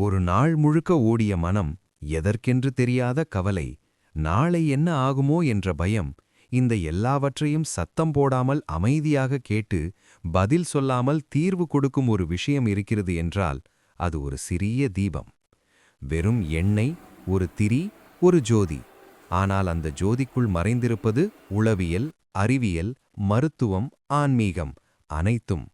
ஒரு நாள் முழுக்க ஓடிய மனம் எதற்கென்று தெரியாத கவலை நாளை என்ன ஆகுமோ என்ற பயம் இந்த எல்லாவற்றையும் சத்தம் போடாமல் அமைதியாக கேட்டு பதில் சொல்லாமல் தீர்வு கொடுக்கும் ஒரு விஷயம் இருக்கிறது என்றால் அது ஒரு சிறிய தீபம். வெறும் எண்ணெய் ஒரு திரி ஒரு ஜோதி. ஆனால் அந்த ஜோதிக்குள் மறைந்திருப்பது உளவியல் அறிவியல் மருத்துவம் ஆன்மீகம் அனைத்தும்.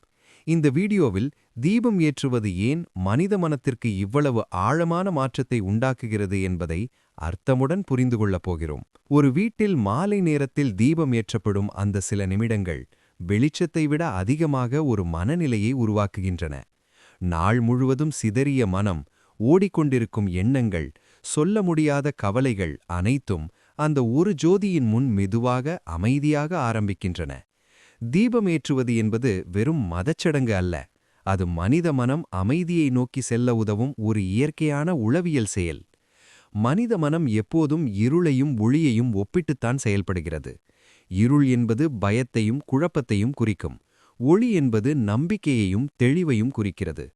இந்த வீடியோவில் தீபம் ஏற்றுவது ஏன் மனித மனத்திற்கு இவ்வளவு ஆழமான மாற்றத்தை உண்டாக்குகிறது என்பதை அர்த்தமுடன் புரிந்து கொள்ளப் போகிறோம். ஒரு வீட்டில் மாலை நேரத்தில் தீபம் ஏற்றப்படும் அந்த சில நிமிடங்கள் வெளிச்சத்தை விட அதிகமாக ஒரு மனநிலையை உருவாக்குகின்றன. நாள் முழுவதும் சிதறிய மனம் ஓடிக்கொண்டிருக்கும் எண்ணங்கள் சொல்ல முடியாத கவலைகள் அனைத்தும் அந்த ஒரு ஜோதியின் முன் மெதுவாக அமைதியாக ஆரம்பிக்கின்றன. தீபம் ஏற்றுவது என்பது வெறும் மதச்சடங்கு அல்ல. அது மனித மனம் அமைதியை நோக்கி செல்ல உதவும் ஒரு இயற்கையான உளவியல் செயல். மனித மனம் எப்போதும் இருளையும் ஒளியையும் ஒப்பிட்டுத்தான் செயல்படுகிறது. இருள் என்பது பயத்தையும் குழப்பத்தையும் குறிக்கும். ஒளி என்பது நம்பிக்கையையும் தெளிவையும் குறிக்கிறது.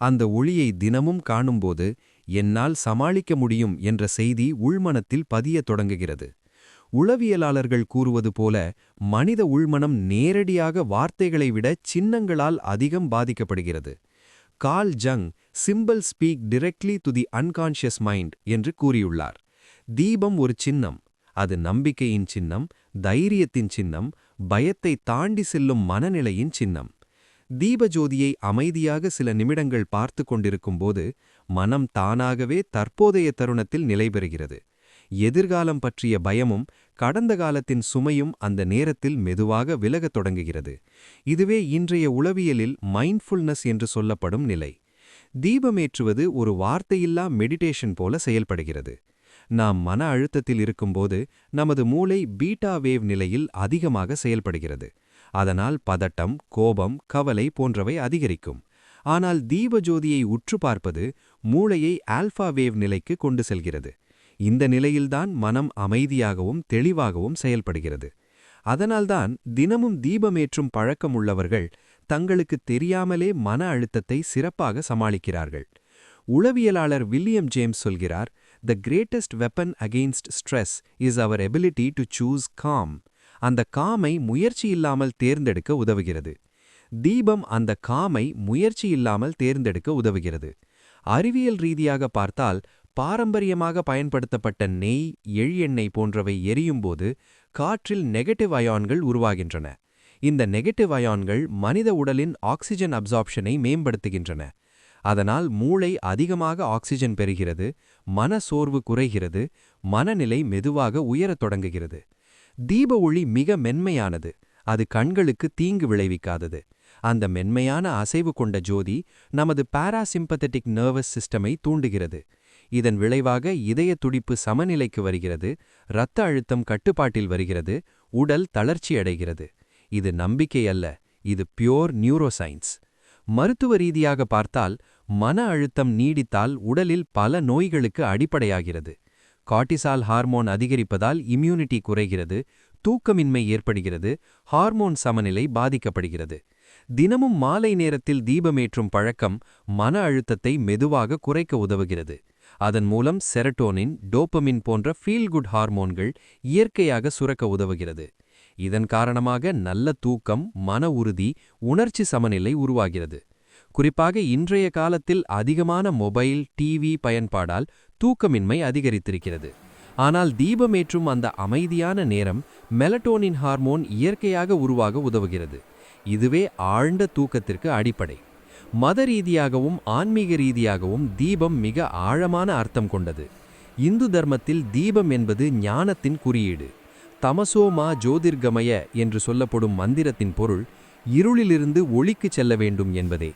அந்த ஒளியை தினமும் காணும்போது என்னால் சமாளிக்க முடியும் என்ற செய்தி உள்மனத்தில் பதியத் தொடங்குகிறது. உளவியலாளர்கள் கூறுவது போல மனித உள்மனம் நேரடியாக வார்த்தைகளை விட சின்னங்களால் அதிகம் பாதிக்கப்படுகிறது. Carl Jung symbols speak directly to the unconscious mind என்று கூறியுள்ளார். தீபம் ஒரு சின்னம் அது நம்பிக்கையின் சின்னம் தைரியத்தின் சின்னம் பயத்தை தாண்டி செல்லும் மனநிலையின் சின்னம். தீபஜோதியை அமைதியாக சில நிமிடங்கள் பார்த்து கொண்டிருக்கும்போது மனம் தானாகவே தற்போதைய தருணத்தில் நிலைபெறுகிறது. எதிர்காலம் பற்றிய பயமும் கடந்த காலத்தின் சுமையும் அந்த நேரத்தில் மெதுவாக விலகத் தொடங்குகிறது. இதுவே இன்றைய உளவியலில் மைண்ட்ஃபுல்னஸ் என்று சொல்லப்படும் நிலை. தீபமேற்றுவது ஒரு வார்த்தையில்லா மெடிடேஷன் போல செயல்படுகிறது. நாம் மன அழுத்தத்தில் இருக்கும்போது நமது மூளை பீட்டா வேவ் நிலையில் அதிகமாக செயல்படுகிறது. அதனால் பதட்டம் கோபம் கவலை போன்றவை அதிகரிக்கும். ஆனால் தீபஜோதியை உற்று பார்ப்பது மூளையை ஆல்ஃபா வேவ் நிலைக்கு கொண்டு செல்கிறது. இந்த நிலையில்தான் மனம் அமைதியாகவும் தெளிவாகவும் செயல்படுகிறது. அதனால்தான் தினமும் தீபமேற்றும் பழக்கம் உள்ளவர்கள் தங்களுக்கு தெரியாமலே மன அழுத்தத்தை சிறப்பாக சமாளிக்கிறார்கள். உளவியலாளர் வில்லியம் ஜேம்ஸ் சொல்கிறார் the greatest weapon against stress is our ability to choose calm அந்த காமை முயற்சி இல்லாமல் தேர்ந்தெடுக்க உதவுகிறது. தீபம் அந்த காமை முயற்சி இல்லாமல் தேர்ந்தெடுக்க உதவுகிறது. அறிவியல் ரீதியாக பார்த்தால் பாரம்பரியமாக பயன்படுத்தப்பட்ட நெய் எண்ணெய் போன்றவை எரியும்போது காற்றில் நெகட்டிவ் அயான்கள் உருவாகின்றன. இந்த நெகட்டிவ் அயான்கள் மனித உடலின் ஆக்சிஜன் அப்சார்ப்ஷனை மேம்படுத்துகின்றன. அதனால் மூளை அதிகமாக ஆக்சிஜன் பெறுகிறது மன சோர்வு குறைகிறது மனநிலை மெதுவாக உயரத் தொடங்குகிறது. தீப ஒளி மிக மென்மையானது அது கண்களுக்கு தீங்கு விளைவிக்காதது. அந்த மென்மையான அசைவு கொண்ட ஜோதி நமது பாராசிம்பத்தட்டிக் நர்வஸ் சிஸ்டமை தூண்டுகிறது. இதன் விளைவாக இதய துடிப்பு சமநிலைக்கு வருகிறது இரத்த அழுத்தம் கட்டுப்பாட்டில் வருகிறது உடல் தளர்ச்சியடைகிறது இது நம்பிக்கை அல்ல இது பியோர் நியூரோசைன்ஸ் மருத்துவ ரீதியாக பார்த்தால் மன அழுத்தம் நீடித்தால் உடலில் பல நோய்களுக்கு அடிப்படையாகிறது. கார்டிசால் ஹார்மோன் அதிகரிப்பதால் இம்யூனிட்டி குறைகிறது தூக்கமின்மை ஏற்படுகிறது ஹார்மோன் சமநிலை பாதிக்கப்படுகிறது. தினமும் மாலை நேரத்தில் தீபமேற்றும் பழக்கம் மன அழுத்தத்தை மெதுவாக குறைக்க உதவுகிறது. அதன் மூலம் செரட்டோனின் டோப்பமின் போன்ற ஃபீல் குட் ஹார்மோன்கள் இயற்கையாக சுரக்க உதவுகிறது. இதன் காரணமாக நல்ல தூக்கம் மன உறுதி உணர்ச்சி சமநிலை உருவாகிறது. குறிப்பாக இன்றைய காலத்தில் அதிகமான மொபைல் டிவி பயன்பாடால் தூக்கமின்மை அதிகரித்திருக்கிறது. ஆனால் தீபமேற்றும் அந்த அமைதியான நேரம் மெலட்டோனின் ஹார்மோன் இயற்கையாக உருவாக உதவுகிறது. இதுவே ஆழ்ந்த தூக்கத்திற்கு அடிப்படை. மத ரீதியாகவும் ஆன்மீக ரீதியாகவும் தீபம் மிக ஆழமான அர்த்தம் கொண்டது. இந்து தர்மத்தில் தீபம் என்பது ஞானத்தின் குறியீடு. தமசோமா ஜோதிர்கமய என்று சொல்லப்படும் மந்திரத்தின் பொருள் இருளிலிருந்து ஒளிக்குச் செல்ல வேண்டும் என்பதே.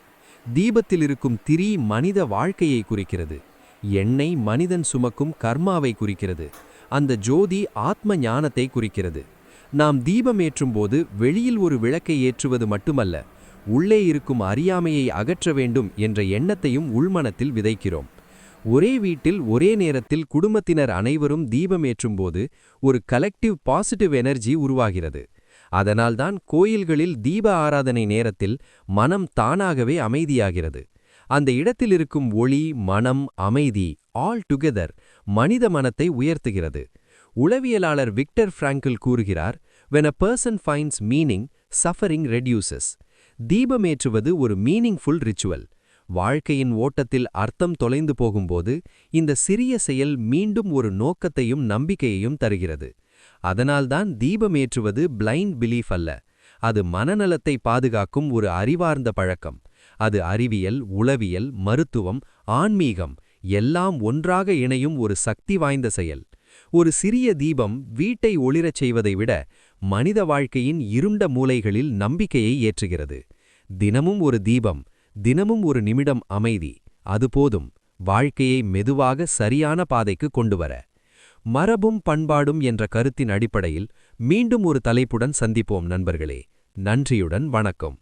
தீபத்தில் இருக்கும் திரி மனித வாழ்க்கையை குறிக்கிறது. எண்ணெய் மனிதன் சுமக்கும் கர்மாவை குறிக்கிறது. அந்த ஜோதி ஆத்ம ஞானத்தை குறிக்கிறது. நாம் தீபம் ஏற்றும்போது வெளியில் ஒரு விளக்கை ஏற்றுவது மட்டுமல்ல உள்ளே இருக்கும் அறியாமையை அகற்ற வேண்டும் என்ற எண்ணத்தையும் உள்மனத்தில் விதைக்கிறோம். ஒரே வீட்டில் ஒரே நேரத்தில் குடும்பத்தினர் அனைவரும் தீபமேற்றும்போது ஒரு கலெக்டிவ் பாசிட்டிவ் எனர்ஜி உருவாகிறது. அதனால்தான் கோயில்களில் தீப ஆராதனை நேரத்தில் மனம் தானாகவே அமைதியாகிறது. அந்த இடத்தில் இருக்கும் ஒளி மனம் அமைதி ஆல் டுகெதர் மனித மனத்தை உயர்த்துகிறது. உளவியலாளர் விக்டர் ஃப்ராங்கில் கூறுகிறார் when a person finds meaning suffering reduces தீபமேற்றுவது ஒரு மீனிங்ஃபுல் ரிச்சுவல் வாழ்க்கையின் ஓட்டத்தில் அர்த்தம் தொலைந்து போகும்போது இந்த சிறிய செயல் மீண்டும் ஒரு நோக்கத்தையும் நம்பிக்கையையும் தருகிறது. அதனால்தான் தீபமேற்றுவது பிளைண்ட் பிலீஃப் அல்ல. அது மனநலத்தை பாதுகாக்கும் ஒரு அறிவார்ந்த பழக்கம். அது அறிவியல் உளவியல் மருத்துவம் ஆன்மீகம் எல்லாம் ஒன்றாக இணையும் ஒரு சக்தி வாய்ந்த செயல். ஒரு சிறிய தீபம் வீட்டை ஒளிரச் செய்வதை விட மனித வாழ்க்கையின் இருண்ட மூலைகளில் நம்பிக்கையை ஏற்றுகிறது. தினமும் ஒரு தீபம் தினமும் ஒரு நிமிடம் அமைதி அது போதும் வாழ்க்கையை மெதுவாக சரியான பாதைக்கு கொண்டுவர. மரபும் பண்பாடும் என்ற கருத்தின் அடிப்படையில் மீண்டும் ஒரு தலைப்புடன் சந்திப்போம் நண்பர்களே. நன்றியுடன் வணக்கம்.